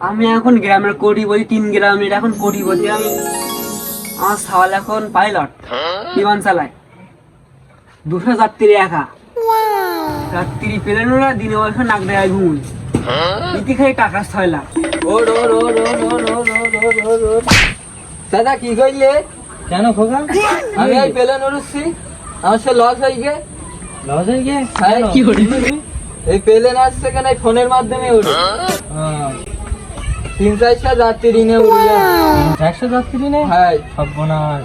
আমি এখন গ্রামের কোটিপতি তিন গ্রাম এখন কোটিপতি আমি আমার সাওয়াল এখন পাইলট বিমান চালায় দুশো যাত্রী একা যাত্রী পেলেন না দিনে বসে নাক দেয় ঘুম ইতি খাই টাকা ছয়লা দাদা কি কইলে কেন খোকা আমি এই পেলেন উড়ছি আমার সে লস হয়ে গে লস হয়ে গে কি এই পেলেন আসছে কেন এই ফোনের মাধ্যমে উঠে তিন চারটা যাত্রী নিয়ে উড়িয়া। একশো যাত্রী নেই হ্যাঁ। সর্বনাশ।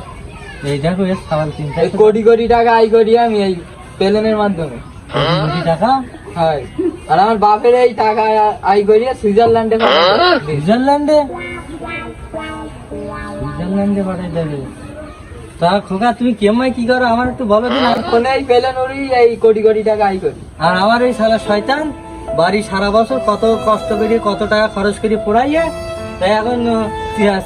এই দেখো এর সাবাল তিন চারশো কোটি কোটি টাকা আই করি আমি এই পেলেনের মাধ্যমে। কোটি টাকা? হ্যাঁ। আর আমার বাপের এই টাকা আই করিয়া সুইজারল্যান্ডে সুইজারল্যান্ডে? সুইজারল্যান্ডে পাঠাই দেবে। তা খোকা তুমি কেমন কি করো? আমার একটু বলো দিন আর ফোনে এই পেলেন উড়ি এই কোটি কোটি টাকা আই করি। আর আমার এই সালা শয়তান? বাড়ি সারা বছর কত কষ্ট করে কত টাকা খরচ করে পড়াইয়ে তাই এখন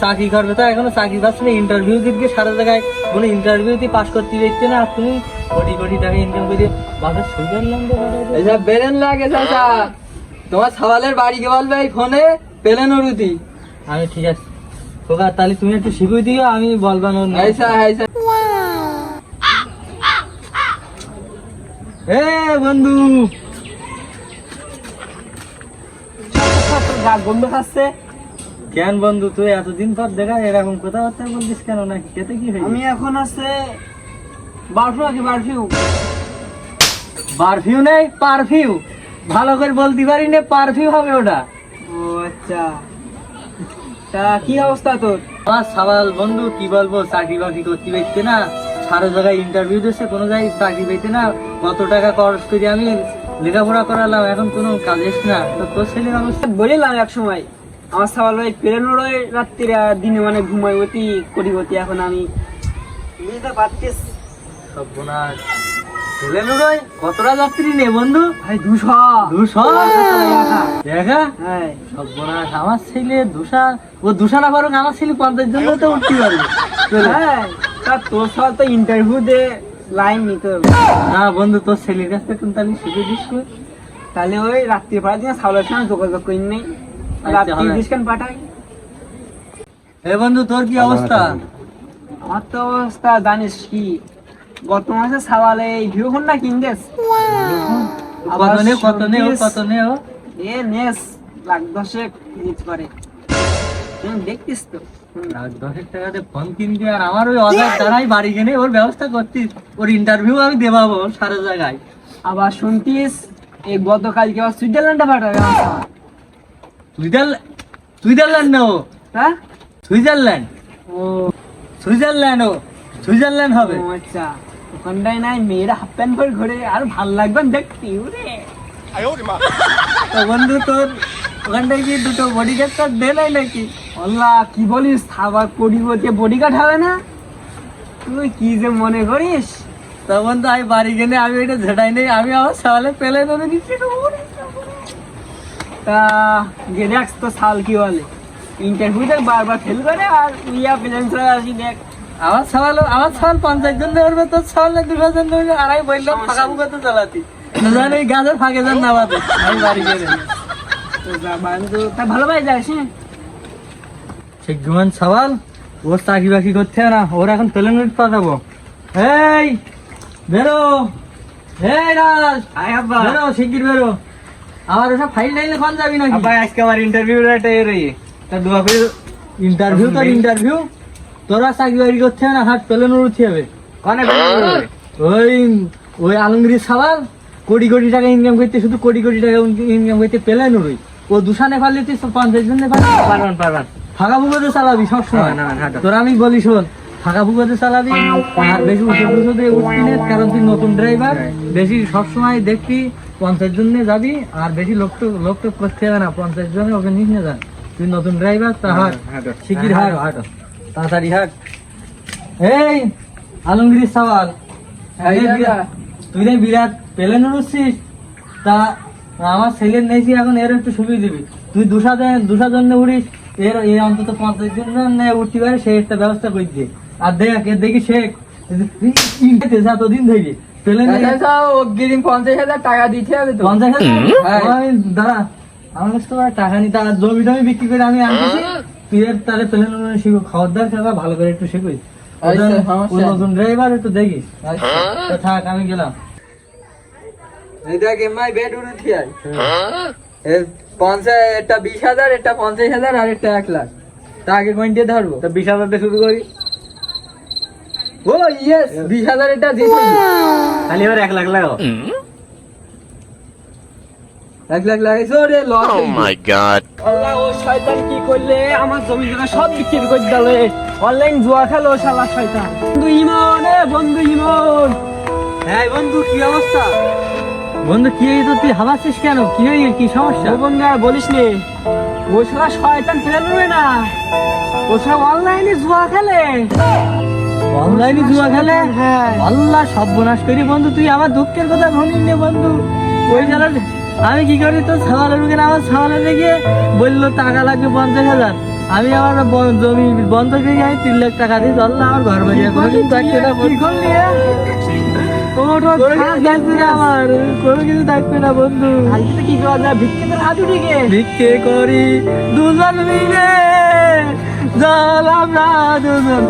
চাকরি করবে। তো এখনও চাকরি পাচ্ছে না ইন্টারভিউ দিকে সারা জায়গায়। কোনো ইন্টারভিউতে পাস করতে দেখছে না। আর তুমি কোটি কোটি টাকা ইনকাম করে সুইজারল্যান্ডে পাঠাই দেবে? বেরেন লাগে চাচা তোমার সওয়ালের বাড়ি কে বলবে এই ফোনে? পেলেন উড়ুতি আমি ঠিক আছে। খোকা তাহলে তুমি একটু শিখিয়ে দিও আমি বলবানো এইসা এইসা এ বন্ধু গা গন্ধ খাচ্ছে কেন বন্ধু তুই এতদিন পর দেখা এরকম কথাবার্তা বলছিস কেন? নাকি খেতে কি হয়েছে? আমি এখন আছে বারফু আছি বারফিউ। পারফিউ নেই পারফিউ। ভালো করে বলতে পারি না পারফিউ হবে ওটা। ও আচ্ছা। তা কি অবস্থা তোর? আমার সওয়াল বন্ধু কি বলব চাকরি বাকরি করতে পারছে না। সারা জায়গায় ইন্টারভিউ দিচ্ছে কোনো জায়গায় চাকরি পেতে না। কত টাকা খরচ করি আমি? লেখাপড়া করালাম এখন কোনো কাজ এসছে না। তো তোর ছেলের অবস্থা? বলিলাম এক সময় আমার সবাই ওই প্লেনের ওই রাত্রিরে দিনে মানে ঘুমাই অতি কোটিপতি এখন আমি বুঝতে নুরোয় কতটা যাত্রী নে বন্ধু? ভাই দুশো। দুশো? দেখা? হ্যাঁ। আমার ছেলে দুশা ও দুশা না পারুক আমার ছেলে পঞ্চাশ জন তো উঠতে পারবে। হ্যাঁ। তোর সব তো ইন্টারভিউ দে। লাইন নিতে হবে। না বন্ধু তোর ছেলের কাছ থেকে তুমি তাহলে শিখে দিস তাহলে ওই রাত্রি পাড়ার দিন সাউলের সঙ্গে যোগাযোগ করি নেই। আচ্ছা, রাত্রি হবে। ডিসকাউন্ট পাঠাই। এ বন্ধু তোর কি অবস্থা? আমার তো অবস্থা জানিস কি? গত মাসে সাওয়ালে এই ভিউ ফোনটা কিনতেস কত নে কত নে ও কত নে ও? এ নেস লাখ দশেক করে। তুমি দেখতিস তো। দশেক টাকাতে ফোন কিনবি আর আমার ওই অজার দ্বারাই বাড়ি কিনে ওর ব্যবস্থা করতিস। ওর ইন্টারভিউ আমি দেবাবো সারা জায়গায়। আবার শুনতিস এই গতকালকে আবার সুইজারল্যান্ডে পাঠাবে সুইজারল্যান্ড সুইজারল্যান্ড না ও? হ্যাঁ? সুইজারল্যান্ড। ও। সুইজারল্যান্ড ও। সুইজারল্যান্ড হবে। আচ্ছা। ওখানটায় নাই মেয়েরা হাফ প্যান্ট পরে ঘুরে। আর ভালো লাগবে দেখতে ওরে। তো বন্ধু তোর ওখানটায় কি দুটো বডি গার্ড দে নাই নাকি? আল্লাহ কি বলিস? খাবার পরিবর্তে বডিগার্ড হবে না? তুই কি যে মনে করিস? তখন তো আমি বাড়ি গেলে আমি এটা ঝেটাই নেই আমি আমার সওয়ালে পেলে দিচ্ছি তা তো সাল কি বলে? ইন্টারভিউতে বারবার ফেল করে আর ইয়া চলে আসি দেখ। আমার সওয়াল আমার সওয়াল পঞ্চাশ জন ধরবে তোর সওয়াল দুশো জন ধরবে আর আমি বললাম ফাঁকা ফুকা তো চালাতি জানি এই গাছের ফাঁকে যান না বাদে। আমি বাড়ি গেলে তো যা বান্ধব তা ভালো ভাই যাস হ্যাঁ? সে জুয়ান সওয়াল ওর চাকরি বাকরি না ওর এখন প্লেন উইট পাঠাবো এই বেরো। এই রাজ আয় আব্বা। বেরো শিগগির বেরো। আমার ওসব ফাইল টাইলে কোন যাবি আব্বা আজকে আমার ইন্টারভিউ রয়ে তা দোয়া করে ইন্টারভিউ তো ইন্টারভিউ তোরা চাকরি বাকরি করতে না হাট প্লেন উঠতে হবে। কনে ওই ওই আলমগীর সাওয়াল কোটি কোটি টাকা ইনকাম করতে শুধু কোটি কোটি টাকা ইনকাম করতে পেলেন ওই। ও দুশানে ফালে তুই পঞ্চাশ জনে পারবান পারবান। ফাঁকা ফুকোতে চালাবি সবসময়। না, না, তোর আমি বলি শোন ফাঁকা ফুকোতে চালাবি আর বেশি উঁচু উঁচু দিয়ে উঠবি না কারণ তুই নতুন ড্রাইভার বেশি সবসময় দেখবি পঞ্চাশ জনে যাবি আর বেশি লোক তো লোক তো করতে হবে না পঞ্চাশ জনে ওকে নিস না যা। তুই নতুন ড্রাইভার তা হাট শিগগির হাট। হাট তাড়াতাড়ি হাট। এই আলমগীর সাওয়াল। হ্যাঁ, তুই না বিরাট পেলেন উঠছিস তা আমার ছেলের নেছি এখন এর একটু সুবিধা দিবি। তুই দুশা জন দুশা জন্য উড়িস এর এর অন্তত পঞ্চাশ উঠতে পারে সে একটা ব্যবস্থা করে দিয়ে আর দেখ এর দেখি শেখ এতদিন থেকে পেলেন অগ্রিম পঞ্চাশ হাজার টাকা দিতে হবে তো। পঞ্চাশ হাজার? হ্যাঁ। আমি দাঁড়া আমার কাছে তো টাকা নিতে আর জমি টমি বিক্রি করে আমি আনতেছি। তুই এর তাহলে প্লেন শিখো খাওয়ার দাওয়ার খেলা ভালো করে একটু শিখিস আচ্ছা। নতুন ড্রাইভার একটু দেখিস। আচ্ছা। থাক আমি গেলাম। এই দেখ বেড উঠি পঞ্চাশ একটা বিশ হাজার একটা পঞ্চাশ হাজার আর একটা এক লাখ। তা আগে কোনটা ধরবো? তো বিশ হাজার দিয়ে শুরু করি। ও ইয়েস বিশ হাজার এটা দিবি তাহলে এবার এক লাখ লাগাও। এক লাখ লাগাইছো রে loss Oh my god. Allah ও শয়তান কি করলে? আমার জমি জায়গা সব বিক্রি করে দিলে অনলাইন জুয়া খেলো শালা শয়তান। বন্ধু ইমন এ বন্ধু ইমন। হ্যাঁ বন্ধু কি অবস্থা? বন্ধু কি হয়েছে তুই হামাচ্ছিস কেন? কি হয়ে কি সমস্যা? বন্ধু আর বলিস নে ও শালা শয়তান ফেলে নেবে না। ও সব অনলাইনে জুয়া খেলে। অনলাইনে জুয়া খেলে? হ্যাঁ। আল্লাহ সর্বনাশ করি বন্ধু তুই আমার দুঃখের কথা ভনিস নে বন্ধু। ওই জানার আমি কি করি? তো সাওয়ালের মুখে আমার সাওয়ালে লেগে বলল টাকা লাগবে পঞ্চাশ হাজার। আমি আমার জমি বন্ধ করে আমি তিন লাখ টাকা দিই আল্লাহ আমার ঘর বাড়ি। কোনো আমার কোনো কিছু থাকবে না বন্ধু। আজকে কি করা যায় ভিক্ষে হাত উঠে ভিক্ষে করি দুজন মিলে জল আমরা দুজন